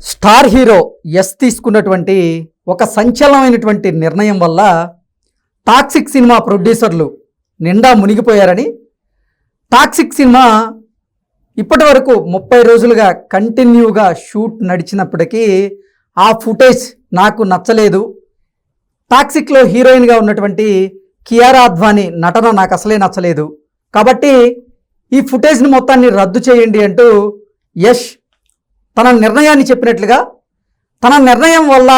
Star hero yes తీసుకున్నటువంటి ఒక సంచలనమైనటువంటి నిర్ణయం వల్ల టాక్సిక్ సినిమా ప్రొడ్యూసర్లు నిండా మునిగిపోయారని టాక్సిక్ సినిమా ఇప్పటి వరకు ముప్పై రోజులుగా కంటిన్యూగా షూట్ నడిచినప్పటికీ ఆ ఫుటేజ్ నాకు నచ్చలేదు. టాక్సిక్లో హీరోయిన్గా ఉన్నటువంటి కియారా అద్వానీ నటన నాకు అసలే నచ్చలేదు. కాబట్టి ఈ ఫుటేజ్ని మొత్తాన్ని రద్దు చేయండి అంటూ యష్ తన నిర్ణయాన్ని చెప్పినట్లుగా తన నిర్ణయం వల్ల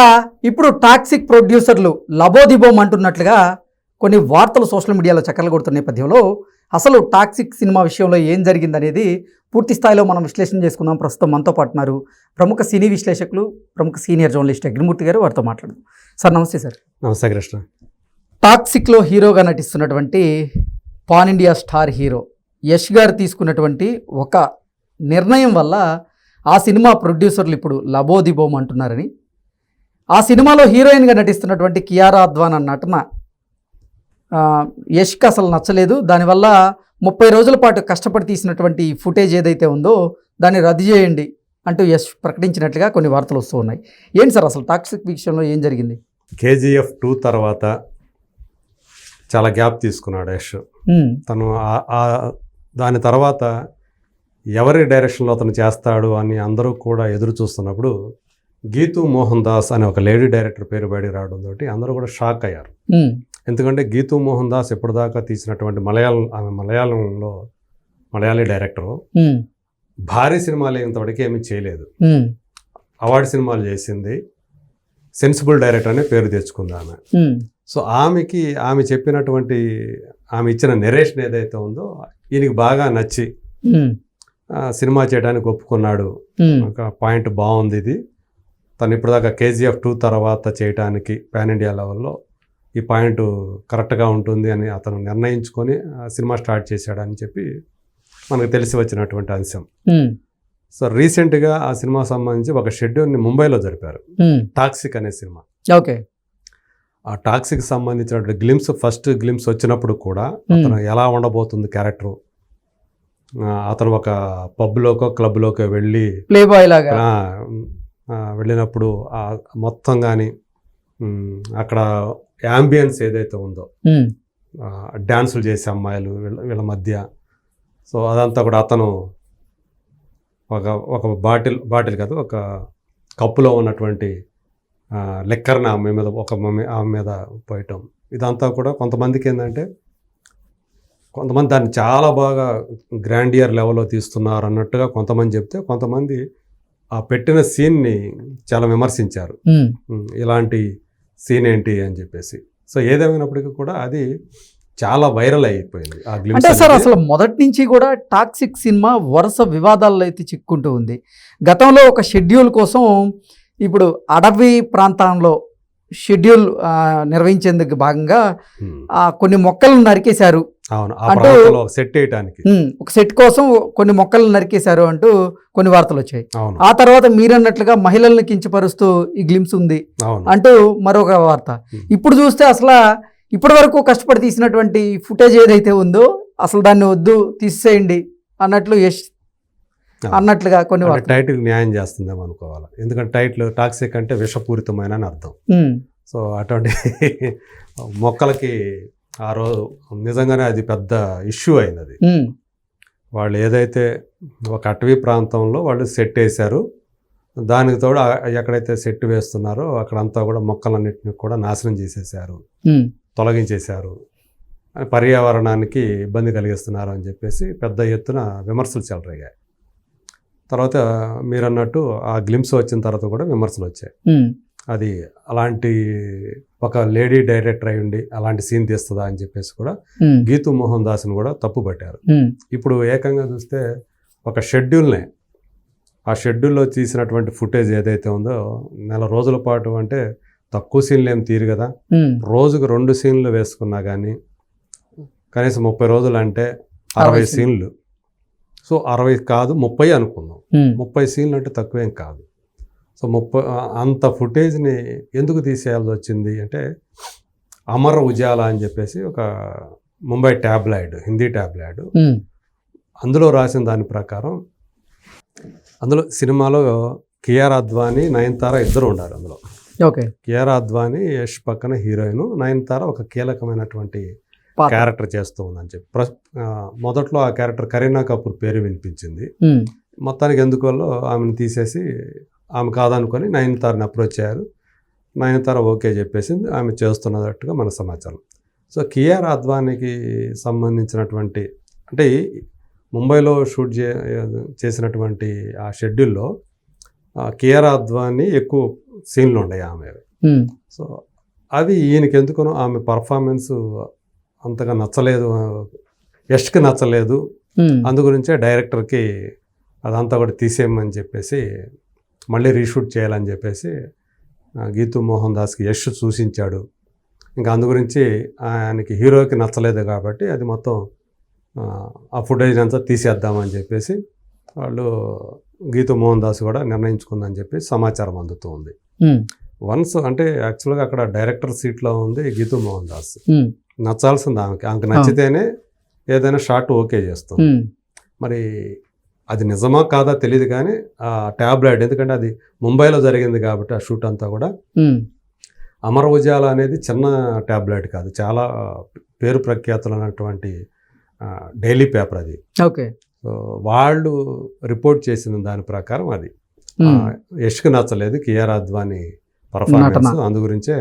ఇప్పుడు టాక్సిక్ ప్రొడ్యూసర్లు లబోదిబోం అంటున్నట్లుగా కొన్ని వార్తలు సోషల్ మీడియాలో చక్కర్లు కొడుతున్న నేపథ్యంలో అసలు టాక్సిక్ సినిమా విషయంలో ఏం జరిగిందనేది పూర్తి స్థాయిలో మనం విశ్లేషణ చేసుకుందాం. ప్రస్తుతం మనతో పాటున్నారు ప్రముఖ సినీ విశ్లేషకులు ప్రముఖ సీనియర్ జర్నలిస్ట్ అగ్నిమూర్తి గారు వారితో మాట్లాడదాం. సార్ నమస్తే సార్. నమస్తే కృష్ణ. టాక్సిక్లో హీరోగా నటిస్తున్నటువంటి pan India star hero Yash గారు తీసుకున్నటువంటి ఒక నిర్ణయం వల్ల ఆ సినిమా ప్రొడ్యూసర్లు ఇప్పుడు లబోదిబోం అంటున్నారని. ఆ సినిమాలో హీరోయిన్గా నటిస్తున్నటువంటి కియారా అద్వాన్ అన్న నటన యష్కి అసలు నచ్చలేదు. దానివల్ల ముప్పై రోజుల పాటు కష్టపడి తీసినటువంటి ఫుటేజ్ ఏదైతే ఉందో దాన్ని రద్దు చేయండి అంటూ యష్ ప్రకటించినట్లుగా కొన్ని వార్తలు వస్తూ ఉన్నాయి. ఏంటి సార్ అసలు టాక్సిక్ విషయంలో ఏం జరిగింది? కేజీఎఫ్ టూ తర్వాత చాలా గ్యాప్ తీసుకున్నాడు యష్. తను దాని తర్వాత ఎవరి డైరెక్షన్లో అతను చేస్తాడు అని అందరూ కూడా ఎదురు చూస్తున్నప్పుడు గీతూ మోహన్ దాస్ అనే ఒక లేడీ డైరెక్టర్ పేరు బయట రావడంతో అందరూ కూడా షాక్ అయ్యారు. ఎందుకంటే గీతూ మోహన్ దాస్ ఎప్పటిదాకా తీసినటువంటి మలయాళం ఆమె మలయాళంలో మలయాళీ డైరెక్టరు. భారీ సినిమాలు ఇంతవరకు ఏమీ చేయలేదు. అవార్డు సినిమాలు చేసింది సెన్సిబుల్ డైరెక్టర్ అనే పేరు తెచ్చుకుంది ఆమె. సో ఆమెకి ఆమె చెప్పినటువంటి ఆమె ఇచ్చిన నెరేషన్ ఏదైతే ఉందో ఈయనకి బాగా నచ్చి సినిమా చేయడానికి ఒప్పుకున్నాడు. ఒక పాయింట్ బాగుంది ఇది. తను ఇప్పటిదాకా కేజీఎఫ్ టూ తర్వాత చేయడానికి పాన్ ఇండియా లెవెల్లో ఈ పాయింట్ కరెక్ట్గా ఉంటుంది అని అతను నిర్ణయించుకొని ఆ సినిమా స్టార్ట్ చేశాడని చెప్పి మనకు తెలిసి వచ్చినటువంటి అంశం. సో రీసెంట్గా ఆ సినిమా సంబంధించి ఒక షెడ్యూల్ని ముంబైలో జరిపారు. టాక్సిక్ అనే సినిమా. ఓకే. ఆ టాక్సిక్ సంబంధించిన గ్లిమ్స్ ఫస్ట్ గ్లిమ్స్ వచ్చినప్పుడు కూడా అతను ఎలా ఉండబోతుంది క్యారెక్టర్ అతను ఒక పబ్లోకో క్లబ్లోకో వెళ్ళి ప్లే బాయ్ లాగా వెళ్ళినప్పుడు మొత్తం కానీ అక్కడ యాంబియన్స్ ఏదైతే ఉందో డాన్సులు చేసే అమ్మాయిలు వీళ్ళ మధ్య. సో అదంతా కూడా అతను ఒక ఒక బాటిల్ బాటిల్ కాదు ఒక కప్పులో ఉన్నటువంటి లెక్కర్ని ఆమె మీద ఒక మమ్మీ ఆమె మీద పోయటం. ఇదంతా కూడా కొంతమందికి ఏంటంటే కొంతమంది దాన్ని చాలా బాగా గ్రాండియర్ లెవెల్లో తీస్తున్నారు అన్నట్టుగా కొంతమంది చెప్తే కొంతమంది ఆ పెట్టిన సీన్ని చాలా విమర్శించారు. ఇలాంటి సీన్ ఏంటి అని చెప్పేసి. సో ఏదేమైనప్పటికీ కూడా అది చాలా వైరల్ అయిపోయింది. అంటే సార్. అసలు మొదటి నుంచి కూడా టాక్సిక్ సినిమా వరుస వివాదాల్లో అయితే చిక్కుంటూ ఉంది. గతంలో ఒక షెడ్యూల్ కోసం ఇప్పుడు అడవి ప్రాంతంలో షెడ్యూల్ నిర్వహించేందుకు భాగంగా కొన్ని మొక్కలను నరికేశారు. అంటూ- సెట్ చేయడానికి ఒక సెట్ కోసం కొన్ని మొక్కలను నరికేశారు అంటూ కొన్ని వార్తలు వచ్చాయి. ఆ తర్వాత మీరన్నట్లుగా మహిళల్ని కించపరుస్తూ ఈ గ్లిమ్స్ ఉంది అంటూ మరొక వార్త. ఇప్పుడు చూస్తే అసలు ఇప్పటి వరకు కష్టపడి తీసినటువంటి ఫుటేజ్ ఏదైతే ఉందో అసలు దాన్ని వద్దు తీసేయండి అన్నట్లు యష్ Ah. అన్నట్లుగా కొన్ని టైటిల్ న్యాయం చేస్తుందేమో అనుకోవాలి. ఎందుకంటే టైటిల్ టాక్సిక్ అంటే విషపూరితమైన అర్థం. సో అటువంటి మొక్కలకి ఆ రోజు నిజంగానే అది పెద్ద ఇష్యూ ఉమ్, వాళ్ళు ఏదైతే ఒక అటవీ ప్రాంతంలో వాళ్ళు సెట్ వేశారు దానికి తోడు ఎక్కడైతే సెట్ వేస్తున్నారో అక్కడంతా కూడా మొక్కలన్నింటినీ కూడా నాశనం చేసేసారు తొలగించేశారు. పర్యావరణానికి ఇబ్బంది కలిగిస్తున్నారు అని చెప్పేసి పెద్ద ఎత్తున విమర్శలు చెలరేగాయి. తర్వాత మీరు అన్నట్టు ఆ గ్లిమ్స్ వచ్చిన తర్వాత కూడా విమర్శలు వచ్చాయి. అది అలాంటి ఒక లేడీ డైరెక్టర్ అయి ఉండి అలాంటి సీన్ తీస్తుందా అని చెప్పేసి కూడా గీతు మోహన్ దాస్ని కూడా తప్పు పట్టారు ఇప్పుడు ఏకంగా చూస్తే ఒక షెడ్యూల్నే ఆ షెడ్యూల్లో తీసినటువంటి ఫుటేజ్ ఏదైతే ఉందో నెల రోజుల పాటు అంటే తక్కువ సీన్లు ఏం తీరు కదా. రోజుకు రెండు సీన్లు వేసుకున్నా కానీ కనీసం ముప్పై రోజులు అంటే అరవై సీన్లు. సో అరవై కాదు ముప్పై అనుకుందాం. ముప్పై సీన్లు అంటే తక్కువేం కాదు. సో ముప్పై అంత ఫుటేజ్ని ఎందుకు తీసేయాల్సి వచ్చింది అంటే అమర్ ఉజాలా అని చెప్పేసి ఒక ముంబై ట్యాబ్లాయిడ్ హిందీ ట్యాబ్లాయిడ్ అందులో రాసిన దాని ప్రకారం అందులో సినిమాలో కియార్ అద్వానీ నయనతార ఇద్దరు ఉండారు అందులో. ఓకే. కియార్ అద్వానీ యష్ పక్కన హీరోయిన్ నయనతార ఒక కీలకమైనటువంటి. క్యారెక్టర్ చేస్తూ ఉందని చెప్పి ప్ర- మొదట్లో ఆ క్యారెక్టర్ కరీనా కపూర్ పేరు వినిపించింది. మొత్తానికి ఎందువల్ల ఆమెను తీసేసి ఆమె కాదనుకొని నయనతారని అప్రోచ్ అయ్యారు నయనతార ఓకే చెప్పేసింది ఆమె చేస్తున్నట్టుగా మన సమాచారం. సో కియార్ అద్వానీకి సంబంధించినటువంటి అంటే ముంబైలో షూట్ చే చేసినటువంటి ఆ షెడ్యూల్లో ఆ కియార్ అద్వానీ ఎక్కువ సీన్లు ఉన్నాయి ఆమె. సో అవి ఈయనకి ఎందుకనో ఆమె పర్ఫార్మెన్స్ అంతగా నచ్చలేదు యష్కి నచ్చలేదు. అందు గురించే డైరెక్టర్కి అదంతా కూడా తీసేయమని చెప్పేసి మళ్ళీ రీషూట్ చేయాలని చెప్పేసి గీతూ మోహన్ దాస్కి యష్ సూచించాడు. ఇంకా అందు గురించి ఆయనకి హీరోకి నచ్చలేదు కాబట్టి అది మొత్తం ఆ, ఫుటేజ్ అంతా తీసేద్దామని చెప్పేసి వాళ్ళు గీతూ మోహన్ దాస్ కూడా నిర్ణయించుకుందని చెప్పి సమాచారం అందుతూ ఉంది. ఉమ్, వన్స్ అంటే యాక్చువల్గా అక్కడ డైరెక్టర్ సీట్లో ఉంది గీతూ మోహన్ దాస్. నచ్చాల్సింది ఆమెకి. ఆమెకి నచ్చితేనే ఏదైనా షార్ట్ ఓకే చేస్తాం మరి అది నిజమా కాదా తెలియదు కానీ ఆ ట్యాబ్లెట్ ఎందుకంటే అది ముంబైలో జరిగింది కాబట్టి ఆ షూట్ అంతా కూడా. అమర ఉజాల అనేది చిన్న ట్యాబ్లెట్ కాదు చాలా పేరు ప్రఖ్యాతులు అన్నటువంటి డైలీ పేపర్ అది. ఓకే. సో వాళ్ళు రిపోర్ట్ చేసిన దాని ప్రకారం అది. యష్కి నచ్చలేదు కియార్ అద్వాని పర్ఫార్మెన్స్. అందు గురించే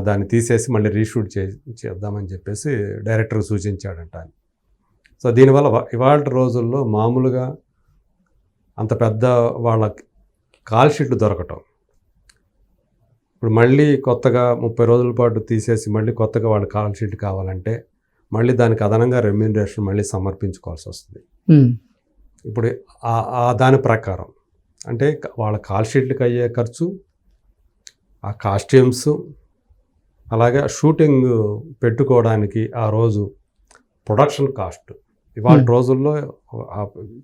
దాన్ని తీసేసి మళ్ళీ రీషూట్ చే చేద్దామని చెప్పేసి డైరెక్టర్ సూచించాడంట. సో దీనివల్ల ఇవాళ రోజుల్లో మామూలుగా అంత పెద్ద వాళ్ళ కాల్ షీట్లు దొరకటం. ఇప్పుడు మళ్ళీ కొత్తగా ముప్పై రోజుల పాటు తీసేసి మళ్ళీ కొత్తగా వాళ్ళ కాల్ షీట్ కావాలంటే మళ్ళీ దానికి అదనంగా రెమ్యూనరేషన్ మళ్ళీ సమర్పించుకోవాల్సి వస్తుంది. ఇప్పుడు దాని ప్రకారం అంటే వాళ్ళ కాల్ షీట్లకు అయ్యే ఖర్చు ఆ కాస్ట్యూమ్స్ అలాగే షూటింగ్ పెట్టుకోవడానికి ఆ రోజు ప్రొడక్షన్ కాస్ట్ ఇవాళ. రోజుల్లో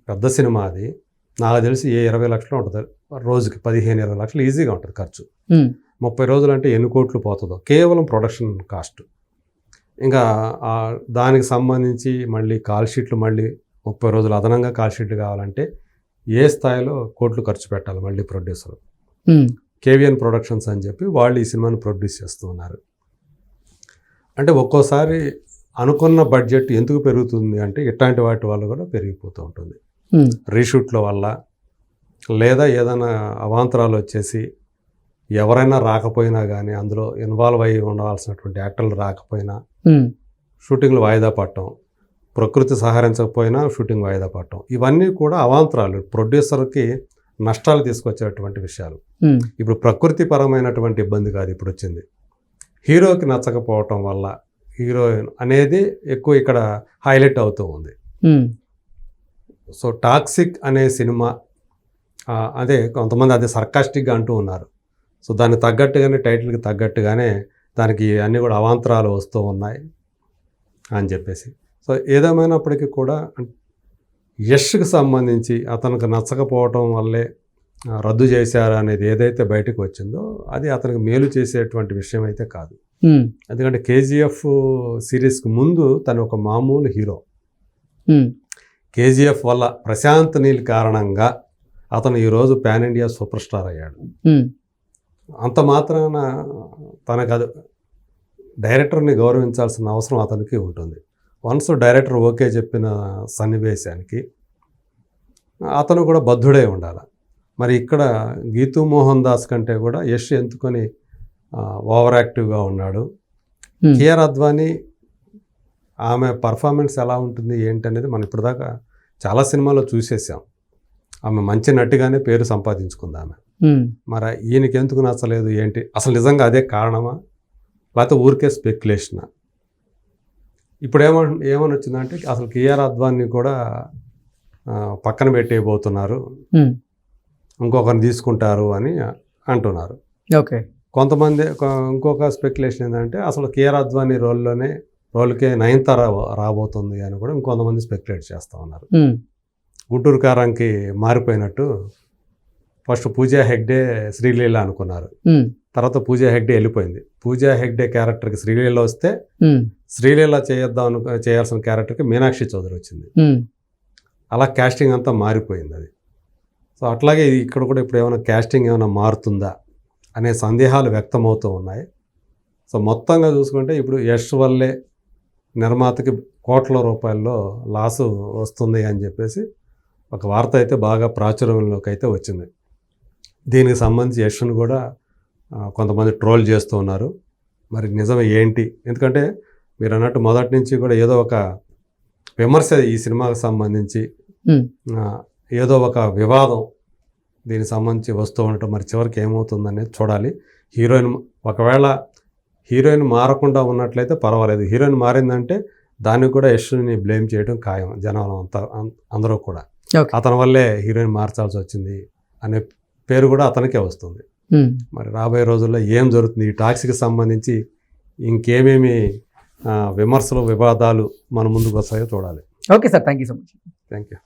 పెద్ద సినిమా అది. నాకు తెలిసి ఏ ఇరవై లక్షలు ఉంటుంది. రోజుకి పదిహేను ఇరవై లక్షలు ఈజీగా ఉంటుంది ఖర్చు. ముప్పై రోజులు అంటే ఎన్ని కోట్లు పోతుందో. కేవలం ప్రొడక్షన్ కాస్ట్. ఇంకా దానికి సంబంధించి మళ్ళీ కాల్ షీట్లు మళ్ళీ ముప్పై రోజులు అదనంగా కాల్ షీట్లు కావాలంటే ఏ స్థాయిలో కోట్లు ఖర్చు పెట్టాలి మళ్ళీ ప్రొడ్యూసర్ కేవిఎన్ ప్రొడక్షన్స్ అని చెప్పి వాళ్ళు ఈ సినిమాని ప్రొడ్యూస్ చేస్తూ ఉన్నారు. అంటే ఒక్కోసారి అనుకున్న బడ్జెట్ ఎందుకు పెరుగుతుంది అంటే ఇట్లాంటి వాటి వల్ల కూడా పెరిగిపోతూ ఉంటుంది. రీషూట్ల వల్ల లేదా ఏదైనా అవాంతరాలు వచ్చేసి ఎవరైనా రాకపోయినా కానీ అందులో ఇన్వాల్వ్ అయ్యి ఉండవలసినటువంటి యాక్టర్లు రాకపోయినా షూటింగ్లు వాయిదా పడటం ప్రకృతి సహకరించకపోయినా షూటింగ్ వాయిదా పడటం ఇవన్నీ కూడా అవాంతరాలు. ప్రొడ్యూసర్కి నష్టాలు తీసుకొచ్చేటువంటి విషయాలు. ఇప్పుడు ప్రకృతి పరమైనటువంటి ఇబ్బంది కాదు ఇప్పుడు వచ్చింది హీరోకి నచ్చకపోవటం వల్ల హీరోయిన్ అనేది ఎక్కువ ఇక్కడ హైలైట్ అవుతూ ఉంది. సో టాక్సిక్ అనే సినిమా అదే కొంతమంది అదే సర్కాస్టిక్గా అంటూ ఉన్నారు. సో దానికి తగ్గట్టుగానే టైటిల్కి తగ్గట్టుగానే దానికి అన్నీ కూడా అవాంతరాలు వస్తూ ఉన్నాయి అని చెప్పేసి. సో ఏదేమైనప్పటికీ కూడా యష్కి సంబంధించి అతనికి నచ్చకపోవటం వల్లే రద్దు చేశారు అనేది ఏదైతే బయటకు వచ్చిందో అది అతనికి మేలు చేసేటువంటి విషయం అయితే కాదు. ఎందుకంటే కేజీఎఫ్ సిరీస్కి ముందు తను ఒక మామూలు హీరో. ఉమ్, కేజీఎఫ్ వల్ల ప్రశాంత్ నీల్ కారణంగా అతను ఈరోజు పాన్ ఇండియా సూపర్ స్టార్ అయ్యాడు. ఉమ్, అంత మాత్రాన తనకు అది డైరెక్టర్ని గౌరవించాల్సిన అవసరం అతనికి ఉంటుంది. వన్స్ డైరెక్టర్ ఓకే చెప్పిన సన్నివేశానికి అతను కూడా బద్ధుడే ఉండాలి. మరి ఇక్కడ గీతూ మోహన్ దాస్ కంటే కూడా యష్ ఎంచుకొని ఓవర్ యాక్టివ్గా ఉన్నాడు. కేఆర్ అద్వానీ ఆమె పర్ఫార్మెన్స్ ఎలా ఉంటుంది ఏంటి అనేది మనం ఇప్పటిదాకా చాలా సినిమాల్లో చూసేసాం. ఆమె మంచి నటిగానే పేరు సంపాదించుకుంది ఆమె. మరి ఈయనకి ఎందుకు నచ్చలేదు ఏంటి? అసలు నిజంగా అదే కారణమా? లేకపోతే ఊరికే స్పెక్యులేషనా? ఇప్పుడు ఏమ ఏమని వచ్చిందంటే అసలు కేఆర్ అద్వాన్ని కూడా పక్కన పెట్టేయబోతున్నారు. ఇంకొకరిని తీసుకుంటారు అని అంటున్నారు. ఓకే. కొంతమంది ఇంకొక స్పెక్యులేషన్ ఏంటంటే అసలు కేఆర్ అద్వానీ రోల్లోనే రోల్కే నయనతార రాబోతుంది అని కూడా ఇంకొంతమంది స్పెక్యులేట్ చేస్తూ ఉన్నారు. గుంటూరు కారంకి మారిపోయినట్టు ఫస్ట్ పూజా హెగ్డే శ్రీలీల అనుకున్నారు. తర్వాత పూజా హెగ్డే వెళ్ళిపోయింది. పూజా హెగ్డే క్యారెక్టర్కి శ్రీలీల వస్తే శ్రీలీల చేయొద్దాం అను చేయాల్సిన క్యారెక్టర్కి మీనాక్షి చౌదరి వచ్చింది. అలా కాస్టింగ్ అంతా మారిపోయింది అది. సో అట్లాగే ఇది ఇక్కడ కూడా ఇప్పుడు ఏమైనా క్యాస్టింగ్ ఏమైనా మారుతుందా? అనే సందేహాలు వ్యక్తమవుతూ ఉన్నాయి. సో మొత్తంగా చూసుకుంటే ఇప్పుడు యష్ వల్లే నిర్మాతకి కోట్ల రూపాయల్లో లాసు వస్తుంది అని చెప్పేసి ఒక వార్త అయితే బాగా ప్రాచుర్యంలోకి అయితే వచ్చింది. దీనికి సంబంధించి యష్ను కూడా కొంతమంది ట్రోల్ చేస్తూ ఉన్నారు. మరి నిజం ఏంటి? ఎందుకంటే మీరు అన్నట్టు మొదటి నుంచి కూడా ఏదో ఒక విమర్శ ఈ సినిమాకి సంబంధించి ఏదో ఒక వివాదం దీనికి సంబంధించి వస్తూ ఉండటం మరి చివరికి ఏమవుతుందనేది చూడాలి. హీరోయిన్ ఒకవేళ హీరోయిన్ మారకుండా ఉన్నట్లయితే పర్వాలేదు. హీరోయిన్ మారిందంటే దానికి కూడా యశ్ని బ్లేమ్ చేయడం ఖాయం జనం అంతా అందరూ కూడా. అతని వల్లే హీరోయిన్ మార్చాల్సి వచ్చింది అనే పేరు కూడా అతనికే వస్తుంది. మరి రాబోయే రోజుల్లో ఏం జరుగుతుంది? ఈ టాక్స్కి సంబంధించి ఇంకేమేమి విమర్శలు వివాదాలు మన ముందుకు వస్తాయో చూడాలి. Okay sir. Thank you so much. Thank you